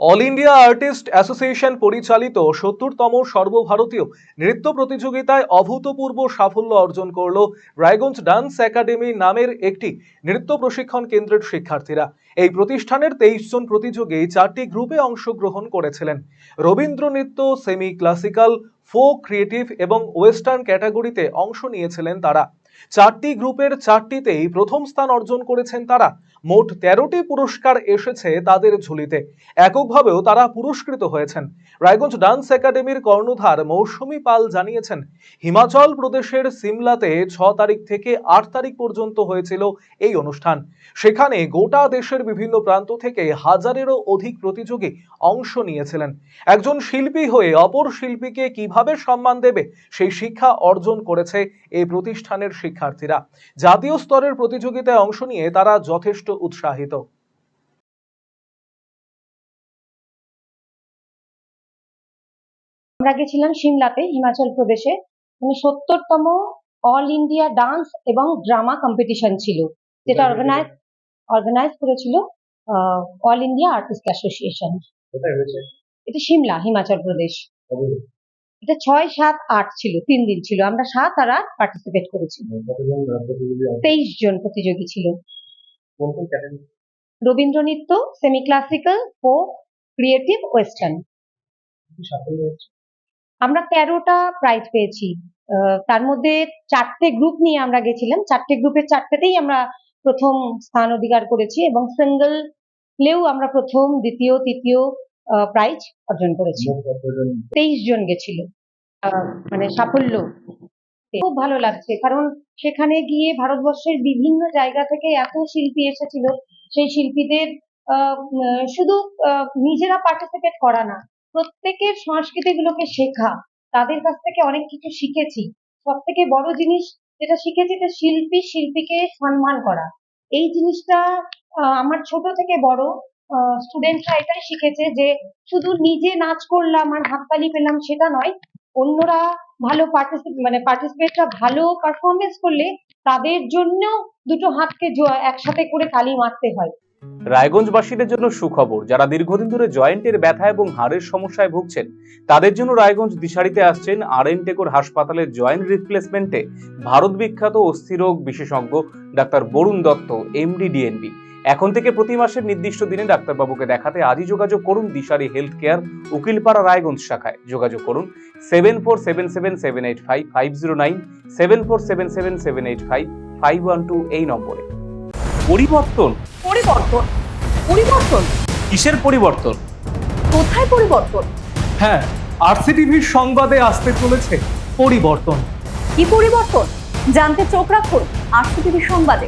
All India artist association পরিচালিত সত্তরতম সর্বভারতীয় নৃত্য প্রতিযোগিতায় অভূতপূর্ব সাফল্য অর্জন করল রায়গঞ্জ ডান্স একাডেমি নামের একটি নৃত্য প্রশিক্ষণ কেন্দ্রের শিক্ষার্থীরা। এই প্রতিষ্ঠানের তেইশ জন প্রতিযোগী চারটি গ্রুপে অংশগ্রহণ করেছিলেন। রবীন্দ্র নৃত্য সেমি ক্লাসিক্যাল ফোক ক্রিয়েটিভ এবং ওয়েস্টার্ন ক্যাটাগরিতে অংশ নিয়েছিলেন তারা। চারটি গ্রুপের চারটিতেই প্রথম স্থান অর্জন করেছেন তারা। মোট তেরোটি পুরস্কার এসেছে তাদের ঝুলিতে। এককভাবেও তারা পুরস্কৃত হয়েছেন। রায়গঞ্জ ডান্স একাডেমির কর্ণধার মৌসুমী পাল জানিয়েছেন, হিমাচল প্রদেশের সিমলাতে ছ তারিখ থেকে আট তারিখ পর্যন্ত হয়েছিল এই অনুষ্ঠান। সেখানে গোটা দেশের বিভিন্ন প্রান্ত থেকে হাজারেরও অধিক প্রতিযোগী অংশ নিয়েছিলেন। একজন শিল্পী হয়ে অপর শিল্পীকে কীভাবে সম্মান দেবে, সেই শিক্ষা অর্জন করেছে এই প্রতিষ্ঠানের শিক্ষার্থীরা। জাতীয় স্তরের প্রতিযোগিতায় অংশ নিয়ে তারা যথেষ্ট উৎসাহিত। আমরা গেছিলাম সিমলাতে হিমাচল প্রদেশে। মানে সত্তরতম অল ইন্ডিয়া ডান্স এবং ড্রামা কম্পিটিশন ছিল যেটা অর্গানাইজ অর্গানাইজ করেছিল অল ইন্ডিয়া আর্টিস্ট অ্যাসোসিয়েশন। এটা সিমলা হিমাচল প্রদেশ। এটা ছয় সাত আট ছিল তিন দিন ছিল। আমরা সাত আর আট পার্টিসিপেট করেছি। তেইশ জন প্রতিযোগী ছিল। কোন কোন ক্যাটাগরি রবীন্দ্র নৃত্য semi classical folk creative western আমরা তেরোটা প্রাইজ পেয়েছি। তার মধ্যে চারটে গ্রুপ নিয়ে আমরা গেছিলাম। চারটে গ্রুপের চারটেতেই আমরা প্রথম স্থান অধিকার করেছি এবং সিঙ্গেল প্লেও আমরা প্রথম দ্বিতীয় তৃতীয় প্রাইজ অর্জন করেছি। তেইশ জন গেছিল। মানে সাফল্য। খুব ভালো লাগছে, কারণ সেখানে গিয়ে ভারতবর্ষের বিভিন্ন জায়গা থেকে এত শিল্পী এসেছিল, সেই শিল্পীদের শুধু নিজেরা পার্টিসিপেট করা না, প্রত্যেকের সংস্কৃতিগুলোকে শেখা, তাদের কাছ থেকে অনেক কিছু শিখেছি। সব থেকে বড় জিনিস যেটা শিখেছি যে শিল্পী শিল্পীকে সম্মান করা। এই জিনিসটা আমার ছোট থেকে বড় স্টুডেন্টরা এটাই শিখেছে যে শুধু নিজে নাচ করলাম আর হাততালি পেলাম সেটা নয়, অন্যরা ভালো মানে পার্টিসিপেটরা ভালো পারফরমেন্স করলে তাদের জন্য দুটো হাতকে একসাথে করে তালি মারতে হয়। রায়গঞ্জবাসীদের জন্য সুখবর, যারা দীর্ঘদিন ধরে জয়েন্টের ব্যথা এবং হাড়ের সমস্যায় ভুগছেন, তাদের জন্য রায়গঞ্জ দিশারিতে আসছেন আর এন টেকোর হাসপাতালের জয়েন্ট রিপ্লেসমেন্টে ভারত বিখ্যাত অস্থিরোগ বিশেষজ্ঞ doctor Barun Dutta MD DNB এখন থেকে প্রতি মাসের নির্দিষ্ট দিনে ডাক্তারবাবুকে দেখাতে আজই যোগাযোগ করুন দিশারি হেলথ কেয়ার উকিলপাড়া রায়গঞ্জ শাখায়। যোগাযোগ করুন seven four seven seven seven eight five five zero nine seven four seven seven seven eight five five one two এই নম্বরে। পরিবর্তন। পরিবর্তন। পরিবর্তন। কিসের পরিবর্তন? কোথায় পরিবর্তন? হ্যাঁ আরসিটিভির সংবাদে আসতে চলেছে পরিবর্তন। কি পরিবর্তন? জানতে চোখ রাখুন আরসিটিভি সংবাদে।